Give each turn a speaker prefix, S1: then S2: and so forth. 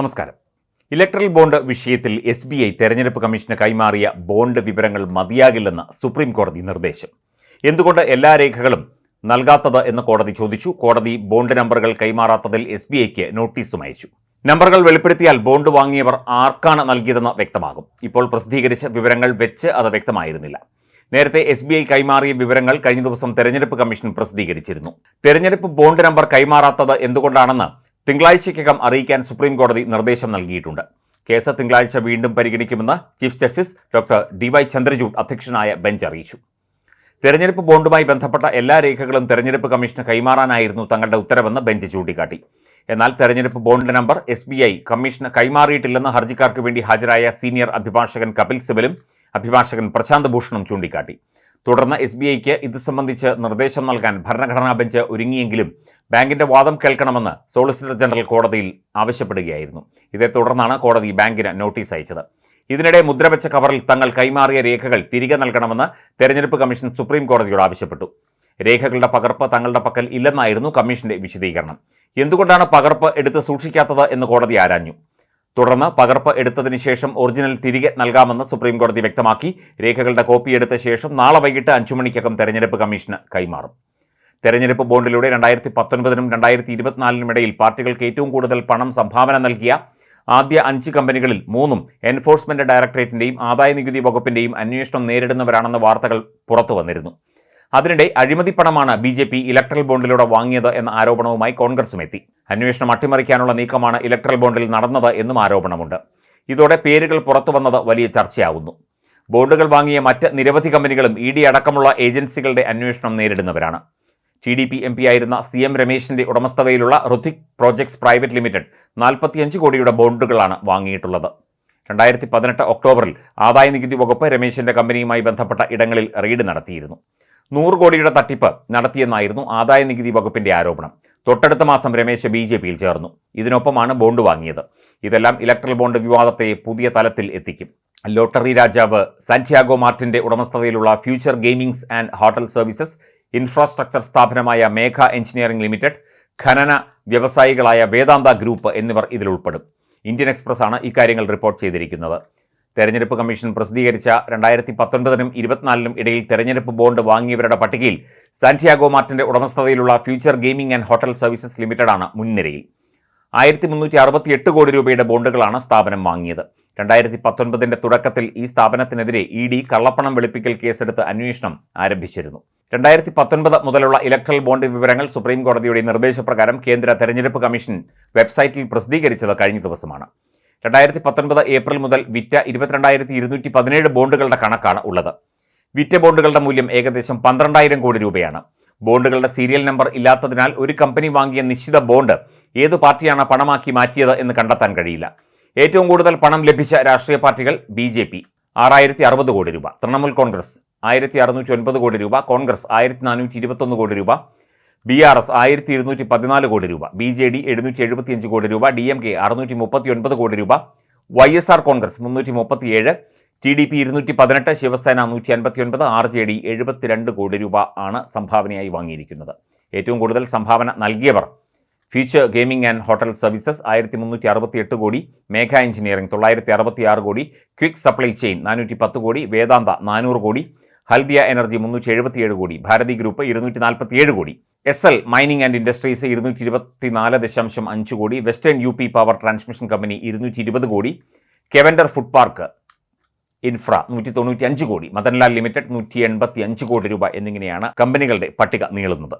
S1: നമസ്കാരം. Electoral bond വിഷയത്തിൽ S B I തെരഞ്ഞെടുപ്പ് കമ്മീഷന് കൈമാറിയ ബോണ്ട് വിവരങ്ങൾ മതിയാകില്ലെന്ന് സുപ്രീം കോടതി നിർദ്ദേശം. എന്തുകൊണ്ട് എല്ലാ രേഖകളും നൽകാത്തത് എന്ന് കോടതി ചോദിച്ചു. കോടതി ബോണ്ട് നമ്പറുകൾ കൈമാറാത്തതിൽ എസ് ബി ഐക്ക് നോട്ടീസും അയച്ചു. നമ്പറുകൾ വെളിപ്പെടുത്തിയാൽ ബോണ്ട് വാങ്ങിയവർ ആർക്കാണ് നൽകിയതെന്ന് വ്യക്തമാകും. ഇപ്പോൾ പ്രസിദ്ധീകരിച്ച വിവരങ്ങൾ വെച്ച് അത് വ്യക്തമായിരുന്നില്ല. നേരത്തെ എസ് ബി ഐ കൈമാറിയ വിവരങ്ങൾ കഴിഞ്ഞ ദിവസം തെരഞ്ഞെടുപ്പ് കമ്മീഷൻ പ്രസിദ്ധീകരിച്ചിരുന്നു. തെരഞ്ഞെടുപ്പ് ബോണ്ട് നമ്പർ കൈമാറാത്തത് എന്തുകൊണ്ടാണെന്ന് തിങ്കളാഴ്ചയ്ക്കകം അറിയിക്കാൻ സുപ്രീം കോടതി നിർദ്ദേശം നൽകിയിട്ടുണ്ട്. കേസ് തിങ്കളാഴ്ച വീണ്ടും പരിഗണിക്കുമെന്ന് chief justice doctor D Y Chandrachud അധ്യക്ഷനായ ബെഞ്ച് അറിയിച്ചു. തെരഞ്ഞെടുപ്പ് ബോണ്ടുമായി ബന്ധപ്പെട്ട എല്ലാ രേഖകളും തെരഞ്ഞെടുപ്പ് കമ്മീഷന് കൈമാറാനായിരുന്നു തങ്ങളുടെ ഉത്തരവെന്ന് ബെഞ്ച് ചൂണ്ടിക്കാട്ടി. എന്നാൽ തെരഞ്ഞെടുപ്പ് bond number S B I commission കൈമാറിയിട്ടില്ലെന്ന് ഹർജിക്കാർക്ക് വേണ്ടി ഹാജരായ സീനിയർ അഭിഭാഷകൻ കപിൽ സിബലും അഭിഭാഷകൻ പ്രശാന്ത് ഭൂഷണും ചൂണ്ടിക്കാട്ടി. തുടർന്ന് എസ് ബി ഐക്ക് ഇത് സംബന്ധിച്ച് നിർദ്ദേശം നൽകാൻ ഭരണഘടനാ ബെഞ്ച് ഒരുങ്ങിയെങ്കിലും ബാങ്കിന്റെ വാദം കേൾക്കണമെന്ന് സോളിസിറ്റർ ജനറൽ കോടതിയിൽ ആവശ്യപ്പെടുകയായിരുന്നു. ഇതേ തുടർന്നാണ് കോടതി ബാങ്കിന് നോട്ടീസ് അയച്ചത്. ഇതിനിടെ മുദ്രവെച്ച കവറിൽ തങ്ങൾ കൈമാറിയ രേഖകൾ തിരികെ നൽകണമെന്ന് തെരഞ്ഞെടുപ്പ് കമ്മീഷൻ സുപ്രീം കോടതിയോട് ആവശ്യപ്പെട്ടു. രേഖകളുടെ പകർപ്പ് തങ്ങളുടെ പക്കൽ ഇല്ലെന്നായിരുന്നു കമ്മീഷന്റെ വിശദീകരണം. എന്തുകൊണ്ടാണ് പകർപ്പ് എടുത്ത് സൂക്ഷിക്കാത്തത് എന്ന് കോടതി ആരാഞ്ഞു? തുടർന്ന് പകർപ്പ് എടുത്തതിന് ശേഷം ഒറിജിനൽ തിരികെ നൽകാമെന്ന് സുപ്രീംകോടതി വ്യക്തമാക്കി. രേഖകളുടെ കോപ്പി എടുത്ത ശേഷം നാളെ വൈകിട്ട് അഞ്ചു മണിക്കകം തെരഞ്ഞെടുപ്പ് കമ്മീഷന് കൈമാറും. തെരഞ്ഞെടുപ്പ് ബോണ്ടിലൂടെ രണ്ടായിരത്തി പത്തൊൻപതിനും രണ്ടായിരത്തി ഇരുപത്തിനാലിനും ഇടയിൽ പാർട്ടികൾക്ക് ഏറ്റവും കൂടുതൽ പണം സംഭാവന നൽകിയ ആദ്യ അഞ്ച് കമ്പനികളിൽ മൂന്നും എൻഫോഴ്സ്മെന്റ് ഡയറക്ടറേറ്റിന്റെയും ആദായ നികുതി വകുപ്പിന്റെയും അന്വേഷണം നേരിടുന്നവരാണെന്ന വാർത്തകൾ പുറത്തു വന്നിരുന്നു. അതിനിടെ അഴിമതി പണമാണ് ബി ജെ പി ഇലക്ട്രൽ ബോണ്ടിലൂടെ വാങ്ങിയത് എന്ന ആരോപണവുമായി കോൺഗ്രസും എത്തി. അന്വേഷണം അട്ടിമറിക്കാനുള്ള നീക്കമാണ് ഇലക്ട്രൽ ബോണ്ടിൽ നടന്നത് എന്നും ആരോപണമുണ്ട്. ഇതോടെ പേരുകൾ പുറത്തു വന്നത് വലിയ ചർച്ചയാവുന്നു. ബോണ്ടുകൾ വാങ്ങിയ മറ്റ് നിരവധി കമ്പനികളും ഇ ഡി അടക്കമുള്ള ഏജൻസികളുടെ അന്വേഷണം നേരിടുന്നവരാണ്. T D P M P ആയിരുന്ന സി എം രമേശിന്റെ ഉടമസ്ഥതയിലുള്ള റുഥിക് പ്രോജക്ട്സ് പ്രൈവറ്റ് ലിമിറ്റഡ് നാൽപ്പത്തിയഞ്ച് കോടിയുടെ ബോണ്ടുകളാണ് വാങ്ങിയിട്ടുള്ളത്. രണ്ടായിരത്തി പതിനെട്ട് ഒക്ടോബറിൽ ആദായ നികുതി വകുപ്പ് രമേശിന്റെ കമ്പനിയുമായി ബന്ധപ്പെട്ട ഇടങ്ങളിൽ റെയ്ഡ് നടത്തിയിരുന്നു. നൂറ് കോടിയുടെ തട്ടിപ്പ് നടത്തിയെന്നായിരുന്നു ആദായ നികുതി വകുപ്പിന്റെ ആരോപണം. തൊട്ടടുത്ത മാസം രമേശ് ബി ജെ പിയിൽ ചേർന്നു. ഇതിനൊപ്പമാണ് ബോണ്ട് വാങ്ങിയത്. ഇതെല്ലാം ഇലക്ട്രൽ ബോണ്ട് വിവാദത്തെ പുതിയ തലത്തിൽ എത്തിക്കും. ലോട്ടറി രാജാവ് സാന്റിയാഗോ മാർട്ടിന്റെ ഉടമസ്ഥതയിലുള്ള future gamings and hotel services infrastructure സ്ഥാപനമായ മേഘ എഞ്ചിനീയറിംഗ് ലിമിറ്റഡ് ഖനന വ്യവസായികളായ വേദാന്ത ഗ്രൂപ്പ് എന്നിവർ ഇതിൽ ഉൾപ്പെടും. ഇന്ത്യൻ എക്സ്പ്രസ് ആണ് ഇക്കാര്യങ്ങൾ റിപ്പോർട്ട് ചെയ്തിരിക്കുന്നത്. തെരഞ്ഞെടുപ്പ് കമ്മീഷൻ പ്രസിദ്ധീകരിച്ച രണ്ടായിരത്തി പത്തൊൻപതിനും ഇരുപത്തിനാലിനും ഇടയിൽ തെരഞ്ഞെടുപ്പ് ബോണ്ട് വാങ്ങിയവരുടെ പട്ടികയിൽ സാന്റിയാഗോ മാർട്ടിന്റെ ഉടമസ്ഥതയിലുള്ള future gaming and hotel services ലിമിറ്റഡാണ് മുൻനിരയിൽ. ആയിരത്തി മുന്നൂറ്റി അറുപത്തി എട്ട് കോടി രൂപയുടെ ബോണ്ടുകളാണ് സ്ഥാപനം വാങ്ങിയത്. രണ്ടായിരത്തി പത്തൊൻപതിന്റെ തുടക്കത്തിൽ ഈ സ്ഥാപനത്തിനെതിരെ ഇ ഡി കള്ളപ്പണം വെളുപ്പിക്കൽ കേസെടുത്ത് അന്വേഷണം ആരംഭിച്ചിരുന്നു. രണ്ടായിരത്തി പത്തൊൻപത് മുതലുള്ള ഇലക്ട്രൽ ബോണ്ട് വിവരങ്ങൾ സുപ്രീം കോടതിയുടെ നിർദ്ദേശപ്രകാരം കേന്ദ്ര തെരഞ്ഞെടുപ്പ് കമ്മീഷൻ വെബ്സൈറ്റിൽ പ്രസിദ്ധീകരിച്ചത് കഴിഞ്ഞ ദിവസമാണ്. രണ്ടായിരത്തി പത്തൊൻപത് ഏപ്രിൽ മുതൽ വിറ്റ ഇരുപത്തിരണ്ടായിരത്തി ഇരുന്നൂറ്റി പതിനേഴ് ബോണ്ടുകളുടെ കണക്കാണ് ഉള്ളത്. വിറ്റ ബോണ്ടുകളുടെ മൂല്യം ഏകദേശം പന്ത്രണ്ടായിരം കോടി രൂപയാണ്. ബോണ്ടുകളുടെ സീരിയൽ നമ്പർ ഇല്ലാത്തതിനാൽ ഒരു കമ്പനി വാങ്ങിയ നിശ്ചിത ബോണ്ട് ഏതു പാർട്ടിയാണ് പണമാക്കി മാറ്റിയത് എന്ന് കണ്ടെത്താൻ കഴിയില്ല. ഏറ്റവും കൂടുതൽ പണം ലഭിച്ച രാഷ്ട്രീയ പാർട്ടികൾ ബി ജെ പി. ആറായിരത്തി അറുപത് കോടി രൂപ. തൃണമൂൽ കോൺഗ്രസ് ആയിരത്തി അറുന്നൂറ്റി ഒൻപത് കോടി രൂപ. കോൺഗ്രസ് ആയിരത്തി നാനൂറ്റി ഇരുപത്തൊന്ന് കോടി രൂപ. ബി ആർ എസ് ആയിരത്തി ഇരുന്നൂറ്റി പതിനാല് കോടി രൂപ ബി ജെ ഡി എഴുന്നൂറ്റി എഴുപത്തിയഞ്ച് കോടി രൂപ ഡി എം കെ അറുന്നൂറ്റി മുപ്പത്തി ഒൻപത് കോടി രൂപ വൈ എസ് ആർ കോൺഗ്രസ് മുന്നൂറ്റി മുപ്പത്തിയേഴ് ടി ഡി പി ഇരുന്നൂറ്റി പതിനെട്ട് ശിവസേന നൂറ്റി അൻപത്തി ഒൻപത് ആർ ജെ ഡി എഴുപത്തിരണ്ട് കോടി രൂപ ആണ് സംഭാവനയായി വാങ്ങിയിരിക്കുന്നത്. ഏറ്റവും കൂടുതൽ സംഭാവന നൽകിയവർ future gaming and hotel services ആയിരത്തി മുന്നൂറ്റി അറുപത്തി എട്ട് കോടി മേഘ എഞ്ചിനീയറിംഗ് തൊള്ളായിരത്തി അറുപത്തി ആറ് കോടി ക്വിക്ക് സപ്ലൈ ചെയിൻ നാനൂറ്റി പത്ത് കോടി വേദാന്ത നാനൂറ് കോടി ഹൽദിയ എനർജി മുന്നൂറ്റി എഴുപത്തിയേഴ് കോടി ഭാരതി ഗ്രൂപ്പ് ഇരുന്നൂറ്റി നാൽപ്പത്തിയേഴ് കോടി S L mining and industries ഇരുന്നൂറ്റി ഇരുപത്തിനാല് ദശാംശം അഞ്ച് കോടി western U P power transmission company ഇരുന്നൂറ്റി ഇരുപത് കോടി കെവൻഡർ ഫുഡ് പാർക്ക് ഇൻഫ്ര നൂറ്റി തൊണ്ണൂറ്റി അഞ്ച് കോടി മദൻലാൽ ലിമിറ്റഡ് നൂറ്റി എൺപത്തി അഞ്ച് കോടി രൂപ എന്നിങ്ങനെയാണ് കമ്പനികളുടെ പട്ടിക നീളുന്നത്.